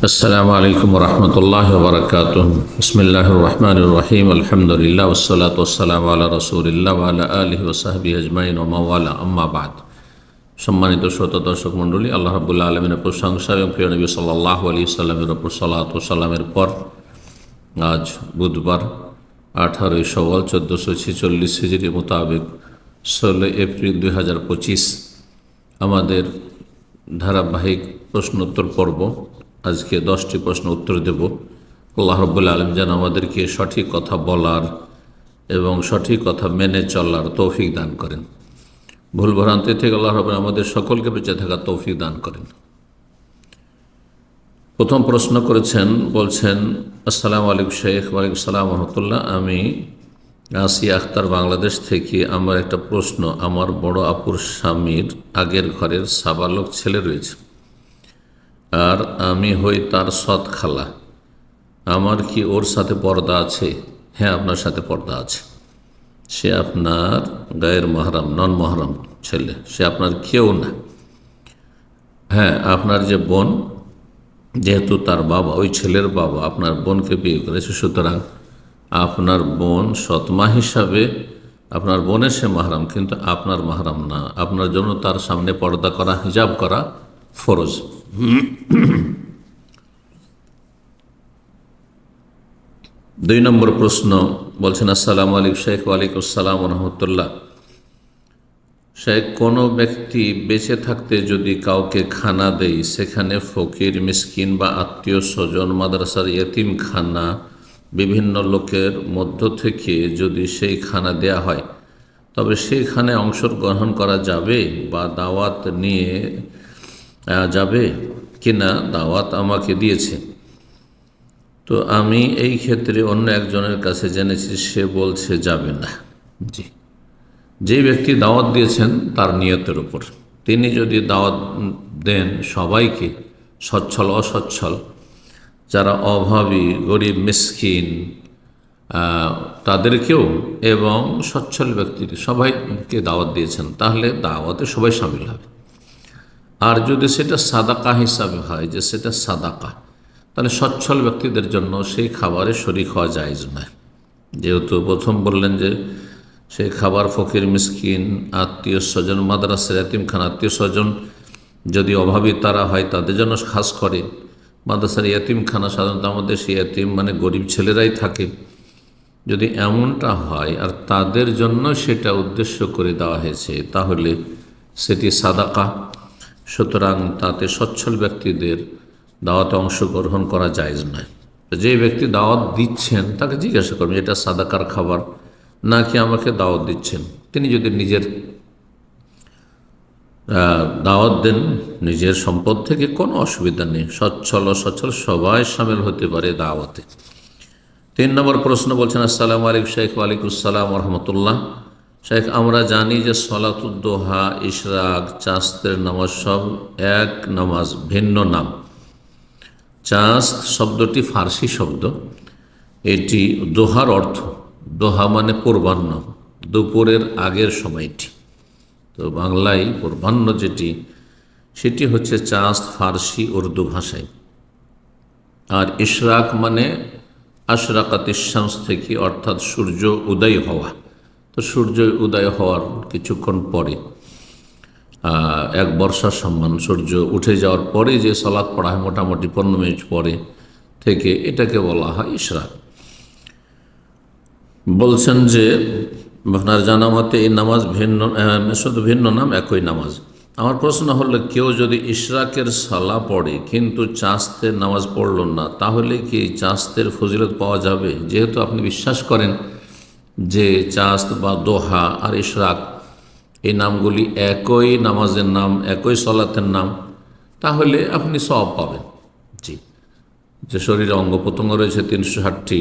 السلام عليكم ورحمة الله وبركاته بسم الله الرحمن الرحيم الحمد لله والصلاة والسلام على رسول الله وعلى آله وصحبه أجمعين وما والاه أما بعد সম্মানিত শ্রোতা দর্শক মণ্ডলী আল্লাহ রাবুল্লাহ আলমিনের প্রশংসা এবং প্রিয় নবী সাল্লাহ আলী সাল্লামের ওপর সাল্লাত সাল্লামের পর আজ বুধবার আঠারোই সওয়াল চোদ্দোশো ছেচল্লিশ হিজড়ি মোতাবেক ষোলো এপ্রিল দুই হাজার পঁচিশ আমাদের ধারাবাহিক প্রশ্নোত্তর পর্ব আজকে দশটি প্রশ্ন উত্তর দেব। আল্লাহ রব্বুল্লা আলম যেন আমাদেরকে সঠিক কথা বলার এবং সঠিক কথা মেনে চলার তৌফিক দান করেন। ভুল ভ্রান্তি থেকে আল্লাহ রব আমাদের সকলকে বেঁচে থাকার তৌফিক দান করেন। প্রথম প্রশ্ন করেছেন, বলছেন, আসসালামু আলাইকুম শেখ, ওয়ালাইকুম সালাম রহমতুল্লাহ। আমি আসিয়া আখতার বাংলাদেশ থেকে। আমার একটা প্রশ্ন, আমার বড় আপুর স্বামীর আগের ঘরের সাবালক ছেলে রয়েছে। আর আমি হই তার সৎ খালা। আমার কি ওর সাথে পর্দা আছে? হ্যাঁ আপনার সাথে পর্দা আছে। সে আপনার গায়ের মহারাম, নন মহারাম ছেলে। সে আপনার কেউ না। হ্যাঁ আপনার যে বোন, যেহেতু তার বাবা, ওই ছেলের বাবা আপনার বোনকে বিয়ে করেছে, সুতরাং আপনার বোন সৎমা হিসাবে আপনার বোনের সে মাহারাম, কিন্তু আপনার মাহারাম না। আপনার জন্য তার সামনে পর্দা করা, হিজাব করা ফরজ। দুই নম্বর প্রশ্ন বলছেন, আসসালামু আলিক শেখ ওয়ালাইকুম আসসালাম রহমতুল্লাহ। শেখ কোনো ব্যক্তি বেঁচে থাকতে যদি কাউকে খানা দেই সেখানে ফকির, মিসকিন বা আত্মীয় স্বজন, মাদ্রাসার ইয়েতিম খানা বিভিন্ন লোকের মধ্য থেকে যদি সেই খানা দেয়া হয়, তবে সেইখানে অংশগ্রহণ করা যাবে বা দাওয়াত নিয়ে যাবে কিনা দাওয়াত আমাকে দিয়েছে। তো আমি এই ক্ষেত্রে অন্য একজনের কাছে জেনেছি সে বলছে যাবে না। জি। যে ব্যক্তি দাওয়াত দিয়েছেন তার নিয়তের উপর। তিনি যদি দাওয়াত দেন সবাইকে সচ্ছল অসচ্ছল যারা অভাবী গরিব মিসকিন তাদেরকেও এবং সচ্ছল ব্যক্তিকে সবাইকে দাওয়াত দিয়েছেন তাহলে দাওয়াতে সবাই সামিল হবে। আর যদি সেটা সাদাকা হিসাবে হয়, যে সেটা সাদাকা, তাহলে সচ্ছল ব্যক্তিদের জন্য সেই খাবারে শরিক হওয়া যায় নয়। যেহেতু প্রথম বললেন যে সেই খাবার ফকির, মিসকিন, আত্মীয় স্বজন, মাদ্রাসার এতিমখান, আত্মীয় স্বজন যদি অভাবী তারা হয়, তাদের জন্য খাস করে। মাদ্রাসার এতিমখানা সাধারণত আমাদের সেই এতিম মানে গরিব ছেলেরাই থাকে। যদি এমনটা হয় আর তাদের জন্য সেটা উদ্দেশ্য করে দেওয়া হয়েছে, তাহলে সেটি সাদাকা। সুতরাং তাতে সচ্ছল ব্যক্তিদের দাওয়াতে অংশগ্রহণ করা যায় নয়। যে ব্যক্তি দাওয়াত দিচ্ছেন, তাকে জিজ্ঞাসা করবেন এটা সাদাকার খাবার? নাকি আমাকে দাওয়াত দিচ্ছেন? তিনি যদি নিজের দাওয়াত দেন, নিজের সম্পদ থেকে কোনো অসুবিধা নেই। সচ্ছল অসচ্ছল সবাই সামিল হতে পারে দাওয়াতে। তিন নম্বর প্রশ্ন বলছেন, আসসালামু আলাইকুম শেখ ওয়ালাইকুমসালাম রহমতুল্লাহ। শেখ আমরা জানি যে সলাতুদ্দোহা ইশরাক, চাস্তের নামাজ সব এক নামাজ, ভিন্ন নাম। চাস্ত শব্দটি ফার্সি শব্দ। এটি দোহার অর্থ। দোহা মানে পূর্বাহ্ন দুপুরের আগের সময়টি। তো বাংলায় পূর্বাহ্ন যেটি, সেটি হচ্ছে চাস্ত ফার্সি উর্দু ভাষায়। আর ইশরাক মানে আশরাকাত ইসাংস থেকে, অর্থাৎ সূর্য উদয় হওয়া। তো সূর্য উদয় হওয়ার কিছুক্ষণ পরে এক বর্ষার সম্মান সূর্য উঠে যাওয়ার পরে যে সলাদ পড়া হয় মোটামুটি পনেরো মিনিট পরে থেকে এটাকে বলা হয় ইশরাক। বলছেন যে, আপনার জানা মতে এই নামাজ ভিন্ন শুধু ভিন্ন নাম, একই নামাজ। আমার প্রশ্ন হলো, কেউ যদি ইশরাকের সালা পড়ে কিন্তু চাস্তের নামাজ পড়ল না, তাহলে কি চাস্তের ফজিলত পাওয়া যাবে? যেহেতু আপনি বিশ্বাস করেন যে চাস্ত বা দোহা আর ইশরাক, এই নামগুলি একই নামাজের নাম, একই সলাতের নাম, তাহলে আপনি সব পাবেন। জি। যে শরীরে অঙ্গ প্রত্যঙ্গ রয়েছে তিনশো ষাটটি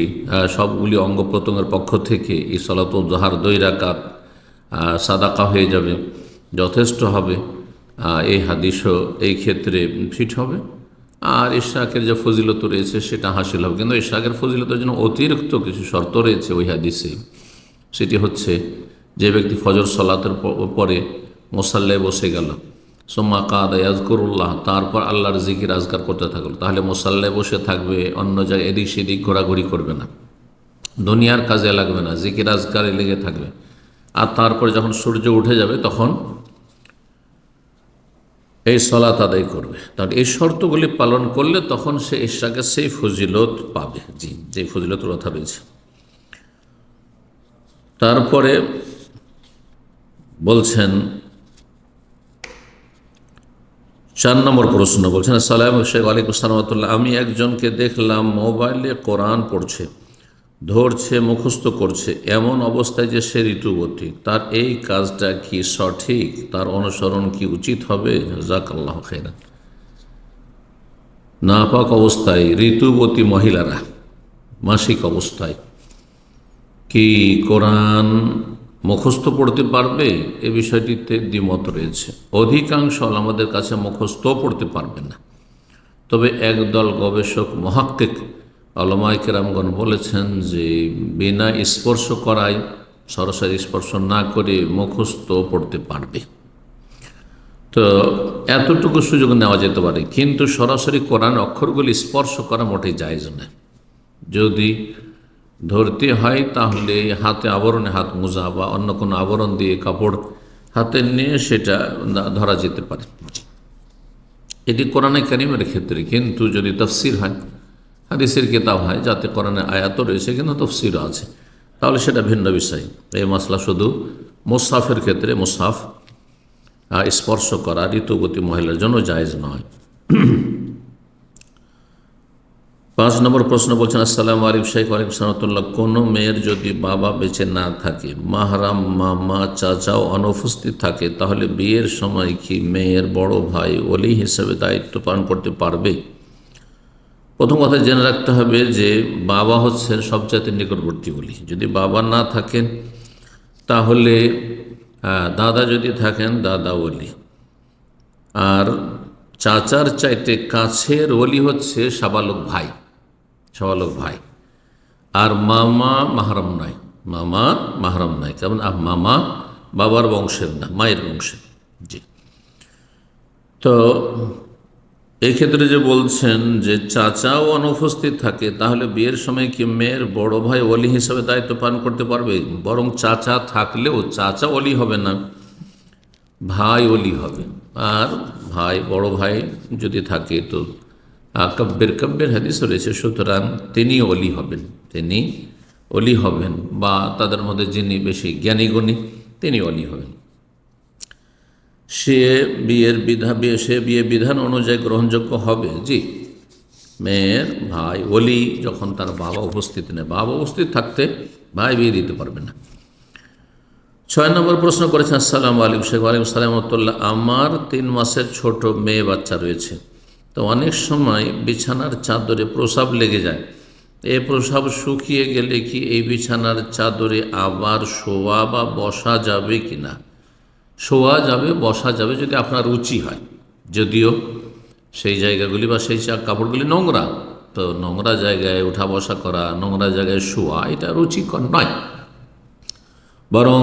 সবগুলি অঙ্গ প্রত্যঙ্গের পক্ষ থেকে এই সলাত দোহার দই রাকাত সাদাকা হয়ে যাবে, যথেষ্ট হবে এই হাদিসও এই ক্ষেত্রে ফিট হবে। আর ইশাকের যে ফজিলত রয়েছে সেটা হাসিল হবে। কিন্তু ইশাকের ফজিলতের জন্য অতিরিক্ত কিছু শর্ত রয়েছে ওই হাদিসে। সেটি হচ্ছে, যে ব্যক্তি ফজর সলাতের পরে মোসাল্লায় বসে গেল, সোম্মা কাদ ইয়াজকুরুল্লাহ তারপর আল্লাহর জিকির আজকার করতে থাকল, তাহলে মোসাল্লায় বসে থাকবে, অন্য জায়গায় এদিক সেদিক ঘোরাঘুরি করবে না। দুনিয়ার কাজে লাগবে না, জিকির আজকারে লেগে থাকবে। আর তারপরে যখন সূর্য উঠে যাবে, তখন এই সলাত আদায় করবে। তাহলে এই শর্তগুলি পালন করলে তখন সে ইশাকে সেই ফজিলত পাবে, জি, যে ফজিলত কথা রয়েছে তারপরে বলছেন, চার নম্বর প্রশ্ন বলছেন সালাম শেখ সালামতুল্লাহ আমি একজনকে দেখলাম, মোবাইলে কোরআন পড়ছে, ধরছে, মুখস্থ করছে, এমন অবস্থায় যে সে ঋতুবতী। তার এই কাজটা কি সঠিক? তার অনুসরণ কি উচিত হবে? জাক আল্লাহ খেরা নাপাক অবস্থায়, ঋতুবতী মহিলারা, মাসিক অবস্থায় কি কোরআন মুখস্থ পড়তে পারবে? এ বিষয়টিতে দ্বিমত রয়েছে। অধিকাংশ আমাদের কাছে মুখস্থ পড়তে পারবে না। তবে একদল গবেষক মহাক্কিক আলমাই কেরামগণ বলেছেন যে, বিনা স্পর্শ করায়, সরাসরি স্পর্শ না করে মুখস্থ পড়তে পারবে। তো এতটুকু সুযোগ নেওয়া যেতে পারে, কিন্তু সরাসরি কোরআন অক্ষরগুলি স্পর্শ করা মোটেই জায়জ নয়। যদি ধরতে হয় তাহলে হাতে আবরণে হাত মোজা বা অন্য কোনো আবরণ দিয়ে কাপড় হাতে নিয়ে সেটা ধরা যেতে পারে। এটি কোরআনে কারিমের ক্ষেত্রে কিন্তু যদি তফসির হয়, হাদিসের কিতাব হয়, যাতে কোরআনে আয়াত রয়েছে কিন্তু তফসিরও আছে, তাহলে সেটা ভিন্ন বিষয়। এই মশলা শুধু মুসাফের ক্ষেত্রে মুসাফ স্পর্শ করা ঋতুগতি মহিলার জন্য জায়েজ নয়। পাঁচ নম্বর প্রশ্ন বলছেন, আসসালাম আলিক শেখ আলিক সালাতুল্লাহ কোনো মেয়ের যদি বাবা বেঁচে না থাকে, মাহারাম মামা চাচাও অনুপস্থিত থাকে, তাহলে বিয়ের সময় কি মেয়ের বড় ভাই অলি হিসেবে দায়িত্ব পালন করতে পারবে? প্রথম কথা জেনে রাখতে হবে যে বাবা হচ্ছেন সবচাইতে নিকটবর্তী বলি যদি বাবা না থাকেন, তাহলে দাদা যদি থাকেন, দাদা ওলি। আর চাচার চাইতে কাছের ওলি হচ্ছে সাবালক ভাই। সাবালক ভাই। আর মামা মাহারাম নয় মামা মাহারাম কেমন? মামা বাবার বংশের না, মায়ের বংশের। জি। তো এই ক্ষেত্রে যে বলছেন যে চাচাও অনুপস্থিত থাকে, তাহলে বিয়ের সময় কি মেয়ের বড় ভাই অলি হিসাবে দায়িত্ব পালন করতে পারবে? বরং চাচা থাকলেও চাচা অলি হবে না, ভাই অলি হবে। আর ভাই, বড় ভাই যদি থাকে, তো কব্যের কব্যের হাদিস রয়েছে, সুতরাং তিনি অলি হবেন। তিনি অলি হবেন বা তাদের মধ্যে যিনি বেশি জ্ঞানীগুণী তিনি অলি হবেন। সে বিয়ের বিধা, বিয়ে, সে বিয়ে বিধান অনুযায়ী গ্রহণযোগ্য হবে, জি। মেয়ের ভাই অলি যখন তার বাবা উপস্থিত নেই, বাবা উপস্থিত থাকতে ভাই বিয়ে দিতে পারবে না। ছয় নম্বর প্রশ্ন করেছেন, আসসালাম আলিম শেখ আলিম সালামতুল্লাহ আমার তিন মাসের ছোট মেয়ে বাচ্চা রয়েছে। তো অনেক সময় বিছানার চাদরে প্রসাব লেগে যায়। এই প্রসাব শুকিয়ে গেলে কি এই বিছানার চাদরে আবার শোয়া বা বসা যাবে কি না শোয়া যাবে, বসা যাবে যদি আপনার রুচি হয়। যদিও সেই জায়গাগুলি বা সেই কাপড়গুলি নোংরা। তো নোংরা জায়গায় উঠা বসা করা, নোংরা জায়গায় শোয়া, এটা রুচিকর নয়। বরং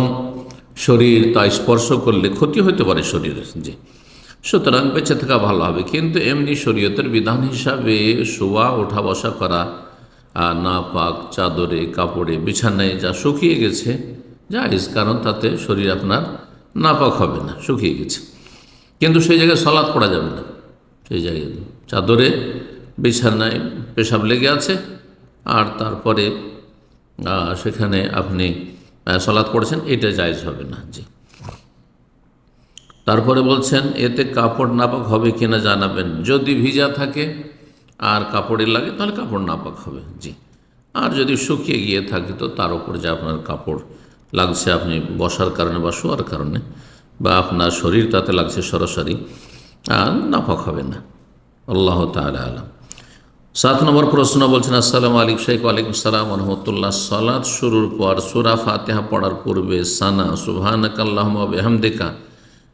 শরীর তা স্পর্শ করলে ক্ষতি হতে পারে শরীরের, জি। সুতরাং বেঁচে থাকা ভালো হবে। কিন্তু এমনি শরীয়তের বিধান হিসাবে শোয়া, ওঠা, বসা করা না পাক চাদরে, কাপড়ে, বিছানায় যা শুকিয়ে গেছে যাইজ কারণ তাতে শরীর আপনার নাপাক হবে না, শুকিয়ে গেছে। কিন্তু সেই জায়গায় সলাদ পড়া যাবে না। সেই জায়গায় চাদরে, বিছানায় পেশাব লেগে আছে, আর তারপরে সেখানে আপনি সলাদ পড়েছেন, এটা জায়জ হবে না। জি। তারপরে বলছেন, এতে কাপড় নাপাক হবে কিনা জানাবেন। যদি ভিজা থাকে আর কাপড়ে লাগে, তাহলে কাপড় নাপাক হবে। জি। আর যদি শুকিয়ে গিয়ে থাকে, তো তার উপর যে আপনার কাপড় লাগছে, আপনি বসার কারণে বা শোয়ার কারণে, বা আপনার শরীর তাতে লাগছে সরাসরি, আর নাফাক হবে না। আল্লাহ তালা আলম। সাত নম্বর প্রশ্ন বলছেন, আসসালাম আলিক শেখ আলিকুম সালাম রহমতুল্লাহ। সালাদ শুরুর পর সুরা ফাতেহা পড়ার পূর্বে, সানা সুবহানাক আল্লাহ বেহামদেকা।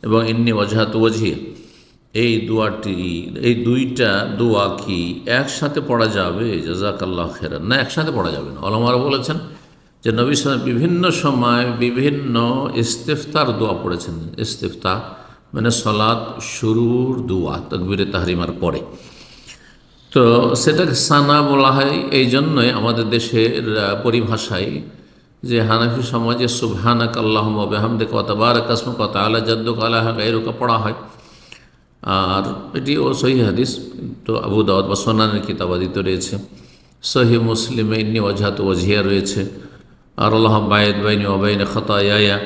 এবং ইন্নি ওজাহাত ওজিয়ে এই দোয়াটি এই দুইটা দোয়া কি একসাথে পড়া যাবে? জাজাক আল্লাহ খেরান না, একসাথে পড়া যাবে না। অলমারা বলেছেন যে নবী সালাম বিভিন্ন সময় বিভিন্ন ইস্তেফতার দোয়া পড়েছেন। ইস্তেফতা মানে সলাৎ শুরুর দুয়া, তকবিরে তাহরিমার পরে। তো সেটাকে সানা বলা হয়। এই জন্যই আমাদের দেশের পরিভাষায় যে হানাফি সমাজে সুবহানাক আল্লাহ বেহামদে কত বার কাসমু কত আলা জাদ্দুক আলাহ এরকম পড়া হয়। আর এটিও সহি হাদিস তো আবু দাওয়াত বা সোনানের কিতাবাদিত রয়েছে। সহি মুসলিমে ইন্নি ওজাহাত ওজিয়া রয়েছে। আর আল্লাহ বায়দ বাইনি ওবাইন খতায়া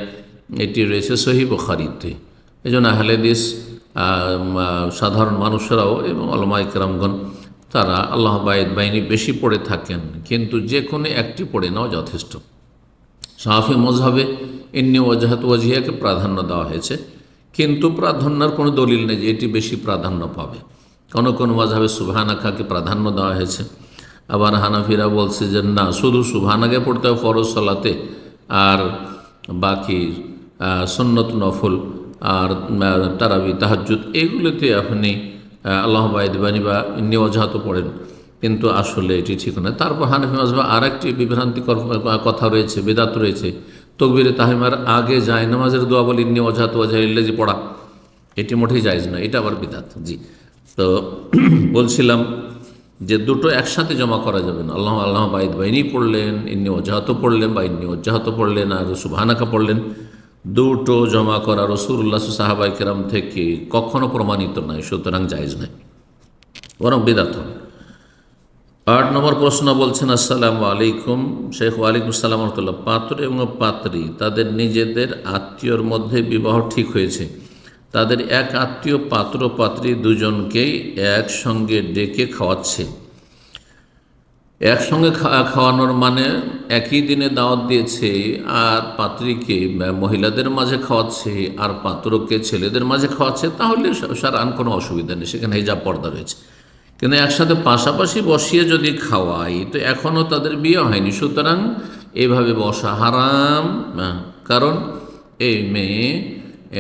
এটি রয়েছে সহি বখারিতে। এই জন্য আহলেদিস সাধারণ মানুষরাও এবং আলমা ইকরামগণ তারা আল্লাহ বায়দ বাইনি বেশি পড়ে থাকেন। কিন্তু যে কোনো একটি পড়ে নেওয়া যথেষ্ট। সাহাফি মজহাবে ইন্নি ওজাহাত ওয়াজিয়াকে প্রাধান্য দেওয়া হয়েছে। কিন্তু প্রাধান্যর কোনো দলিল নেই যে এটি বেশি প্রাধান্য পাবে। কোনো কোনো মজহাবে সুবহানাকাকে প্রাধান্য দেওয়া হয়েছে। আবার হানাফিরা বলছে যে না, শুধু সুবহানাকে পড়তে হবে ফরজ সলাতে, আর বাকি সন্নত নফল, আর তারাবি, তাহাজ্জুদ, এগুলোতে আপনি আল্লাহ বাইদবানি বা ওজাহাত পড়েন। কিন্তু আসলে এটি ঠিক নয়। তারপর হানফি মাজবা আর একটি বিভ্রান্তিকর কথা রয়েছে, বেদাত রয়েছে। তকবিরে তাহিমার আগে যায়, নামাজের দোয়া বলি, ইন্নি অজাত ওয়াজা ইল্লাজি পড়া। এটি মোটেই যায়জ নয়, এটা আবার বিদাত, জি। তো বলছিলাম যে দুটো একসাথে জমা করা যাবে না। আল্লাহ আল্লাহ বাইদ বাইনি পড়লেন, ইন্নি অজাহাত পড়লেন বা ইন্নি অজাহাত পড়লেন আর সুবহানাকা পড়লেন। দুটো জমা করা রসুল্লাহ সাহাবাই কেরাম থেকে কখনো প্রমাণিত নয়, সুতরাং জায়জ নয়, বরং বিদাত হবে। আট নম্বর প্রশ্ন বলছেন, আসসালামু আলাইকুম। শেখ ওয়ালাইকুম সালাম রহমতুল্লাহ। পাত্র এবং পাত্রী, তাদের নিজেদের আত্মীয়র মধ্যে বিবাহ ঠিক হয়েছে। তাদের এক আত্মীয়, পাত্র, পাত্রী দুজনকেই একসঙ্গে ডেকে খাওয়াচ্ছে। একসঙ্গে খাওয়ানোর মানে একই দিনে দাওয়াত দিয়েছে আর পাত্রীকে মহিলাদের মাঝে খাওয়াচ্ছে আর পাত্রকে ছেলেদের মাঝে খাওয়াচ্ছে। তাহলে সারান কোনো অসুবিধা নেই। সেখানে হিজাব পর্দা রয়েছে। কিন্তু একসাথে পাশাপাশি বসিয়ে যদি খাওয়াই, তো এখনও তাদের বিয়ে হয়নি। সুতরাং এভাবে বসা হারাম। কারণ এই মেয়ে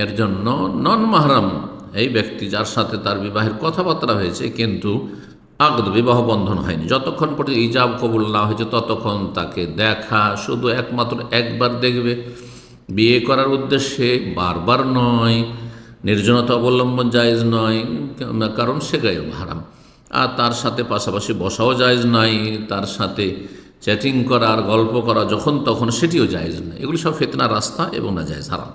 এর জন্য নন মাহারাম এই ব্যক্তি যার সাথে তার বিবাহের কথাবার্তা হয়েছে, কিন্তু আগদ বিবাহ বন্ধন হয়নি। যতক্ষণ পর্যন্ত ইজাব কবুল না হয়েছে, ততক্ষণ তাকে দেখা শুধু একমাত্র একবার দেখবে। বিয়ে করার উদ্দেশ্যে বারবার নয়, নির্জনতা অবলম্বন জায়েজ নয়, কারণ সে গায়ে হারাম আর তার সাথে পাশাপাশি বসাও জায়েজ নাই তার সাথে চ্যাটিং করা আর গল্প করা যখন তখন সেটিও জায়েজ নয় এগুলি সব ফেতনা রাস্তা এবং না জায়েজ হারাম।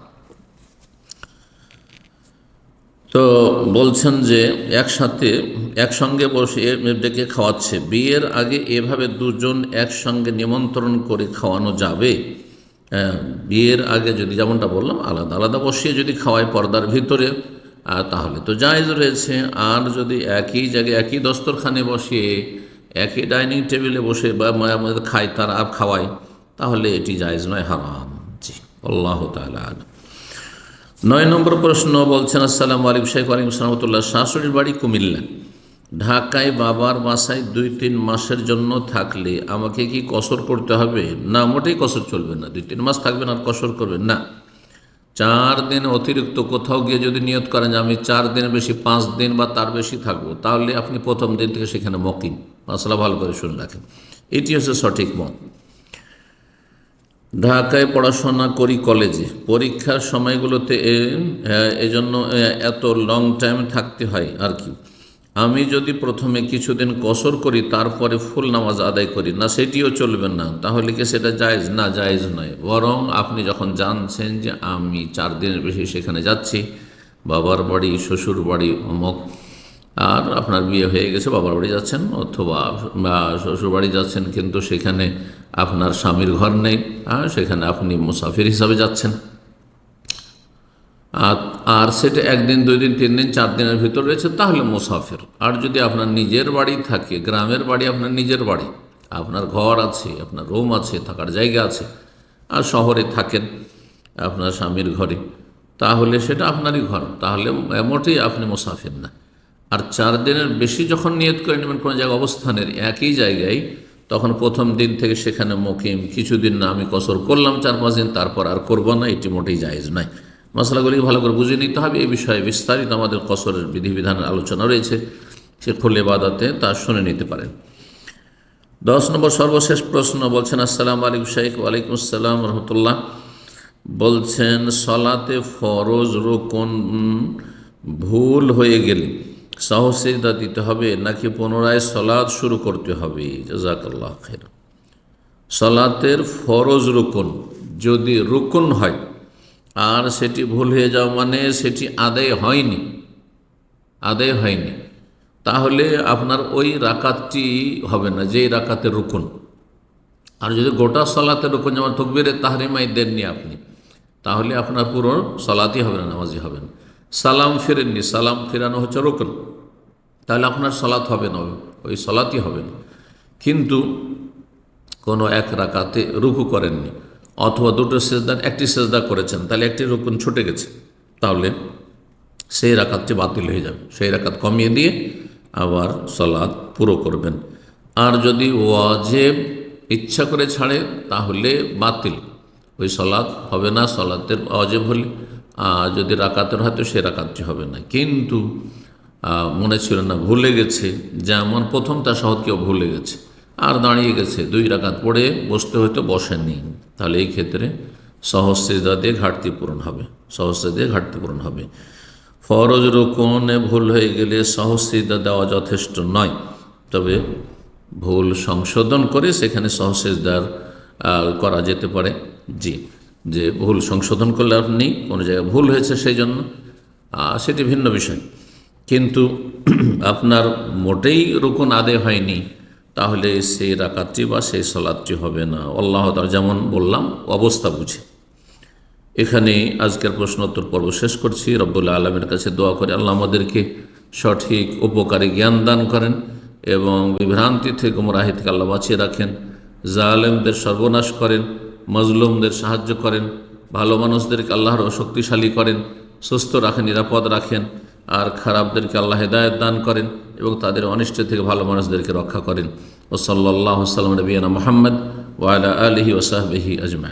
তো বলছেন যে একসাথে একসঙ্গে বসে ডেকে খাওয়াচ্ছে। বিয়ের আগে এভাবে দুজন একসঙ্গে নিমন্ত্রণ করে খাওয়ানো যাবে? হ্যাঁ, বিয়ের আগে যদি যেমনটা বললাম আলাদা আলাদা বসিয়ে যদি খাওয়ায় পর্দার ভিতরে তাহলে তো জায়েজ রয়েছে। আর যদি একই জায়গায় একই দস্তরখানে বসে, একই ডাইনিং টেবিলে বসে বা খায়, তার আর খাওয়ায়, তাহলে এটি জায়জ নয়, হারাম। জি, আল্লাহ আলম। নয় নম্বর প্রশ্ন বলছেন, আসসালাম আলাইকুম শেখ আলিম সালামতুল্লাহ শাশুড়ির বাড়ি কুমিল্লা। ঢাকায় বাবার বাসায় দুই তিন মাসের জন্য থাকলে আমাকে কি কসর করতে হবে? না, মোটেই কসর চলবে না। দুই তিন মাস থাকবেন আর কসর করবেন না। চার দিন অতিরিক্ত কোথাও গিয়ে যদি নিয়ত করেন যে আমি চার দিন বেশি, পাঁচ দিন বা তার বেশি থাকব, তাহলে আপনি প্রথম দিন থেকে সেখানে মকিন। মশলা ভালো করে শুনে রাখেন। এটি হচ্ছে সঠিক মত। ঢাকায় পড়াশোনা করি কলেজে। পরীক্ষার সময়গুলোতে এজন্য এত লং টাইম থাকতে হয় আর কি। আমি যদি প্রথমে কিছুদিন কসর করি, তারপরে ফুল নামাজ আদায় করি, না সেটিও চলবে না, তাহলে কি সেটা জায়েজ? না, জায়েজ নয়। বরং আপনি যখন জানছেন যে আমি চার দিনের বেশি সেখানে যাচ্ছি, বাবার বাড়ি, শ্বশুর বাড়ি, অমক, আর আপনার বিয়ে হয়ে গেছে, বাবার বাড়ি যাচ্ছেন, অথবা শ্বশুর বাড়ি যাচ্ছেন, কিন্তু সেখানে আপনার স্বামীর ঘর নেই সেখানে আপনি মুসাফির হিসাবে যাচ্ছেন। আর আর সেটা একদিন, দুই দিন, তিন দিন, চার দিনের ভিতর রয়েছে, তাহলে মুসাফির। আর যদি আপনার নিজের বাড়ি থাকে, গ্রামের বাড়ি আপনার নিজের বাড়ি, আপনার ঘর আছে, আপনার রুম আছে, থাকার জায়গা আছে, আর শহরে থাকেন আপনার স্বামীর ঘরে, তাহলে সেটা আপনারই ঘর, তাহলে মোটেই আপনি মুসাফির না। আর চার দিনের বেশি যখন নিয়ত করে নেবেন কোনো জায়গায় অবস্থানের একই জায়গায়, তখন প্রথম দিন থেকে সেখানে মকিম, কিছুদিন না আমি কসর করলাম চার পাঁচ দিন, তারপর আর করব না, এটি মোটেই জায়েজ নয়। মশলাগুলি ভালো করে বুঝে নিতে হবে। এই বিষয়ে বিস্তারিত আমাদের কসরের বিধিবিধানের আলোচনা রয়েছে। সে খুলে বাদাতে তা শুনে নিতে পারেন। দশ নম্বর সর্বশেষ প্রশ্ন বলছেন, আসসালামু আলাইকুম শাইখ, ওয়ালাইকুম আসসালাম রহমতুল্লাহ। বলছেন, সলাতে ফরজ রোকন ভুল হয়ে গেলে সাহসিদা দিতে হবে নাকি পুনরায় সলাদ শুরু করতে হবে? জাজাকাল্লাহ খের সলাতের ফরজ রোকন যদি রোকন হয় আর সেটি ভুল হয়ে যাওয়া মানে সেটি আদায় হয়নি। আদায় হয়নি। তাহলে আপনার ওই রাকাতটি হবে না, যেই রাকাতের রুকুন। আর যদি গোটা সলাতে রুকুন, যেমন তকবিরে তাহরিমাই দেননি আপনি, তাহলে আপনার পুরো সলাতই হবে না নামাজি হবে না। সালাম ফেরেননি, সালাম ফেরানো হচ্ছে রুকুন। তাহলে আপনার সলাত হবে না, ওই সলাতই হবে না। কিন্তু কোনো এক রাকাতে রুকু করেননি। অথবা দুটো সেজদার একটি সেজদা করেছেন, তাহলে একটি রুকুন ছুটে গেছে। তাহলে সেই রাকাতটি বাতিল হয়ে যাবে। সেই রাকাত কমিয়ে দিয়ে আবার সলাদ পুরো করবেন। আর যদি ওয়াজেব ইচ্ছা করে ছাড়ে, তাহলে বাতিল। ওই সলাদ হবে না, সলাতের অজেব হলে। আর যদি রাকাতের হয়তো সে রাকাতটি হবে না। কিন্তু মনে ছিল না, ভুলে গেছে। যেমন প্রথম তা সহজ কেউ ভুলে গেছে। আর দাঁড়িয়ে গেছে। দুই রাকাত পড়ে বসতে হয়তো বসেননি। তাহলে এই ক্ষেত্রে সহজ দিয়ে ঘাটতি পূরণ হবে সহজ দিয়ে ঘাটতি পূরণ হবে। ফরজ রোকনে ভুল হয়ে গেলে সহজ দেওয়া যথেষ্ট নয়, তবে ভুল সংশোধন করে সেখানে সহসেজদার করা যেতে পারে। জি, যে ভুল সংশোধন করলে আপনি কোনো জায়গায় ভুল হয়েছে সেই জন্য সেটি ভিন্ন বিষয়। কিন্তু আপনার মোটেই রুকুন আদে হয়নি তাহলে সেই রাকাতটি বা সেই সলাদটি হবে না। আল্লাহ তাআলা যেমন বললাম, অবস্থা বুঝে। এখানে আজকের প্রশ্নোত্তর পর্ব শেষ করছি। রব্বুল্লা আলমের কাছে দোয়া করে আল্লাহ আমাদেরকে সঠিক উপকারী জ্ঞান দান করেন এবং বিভ্রান্তি থেকে গুমরাহি থেকে আল্লাহ বাঁচিয়ে রাখেন। জালেমদের সর্বনাশ করেন, মজলুমদের সাহায্য করেন, ভালো মানুষদেরকে আল্লাহর শক্তিশালী করেন, সুস্থ রাখেন, নিরাপদ রাখেন। আর খারাপদেরকে আল্লাহ হেদায়ত দান করেন এবং তাদের অনিষ্ট থেকে ভালো মানুষদেরকে রক্ষা করেন। ও সাল্লাহ সাল্লাম নবীনা মোহাম্মদ ওয়ালা আলহি ওসাহবিহি আজমাই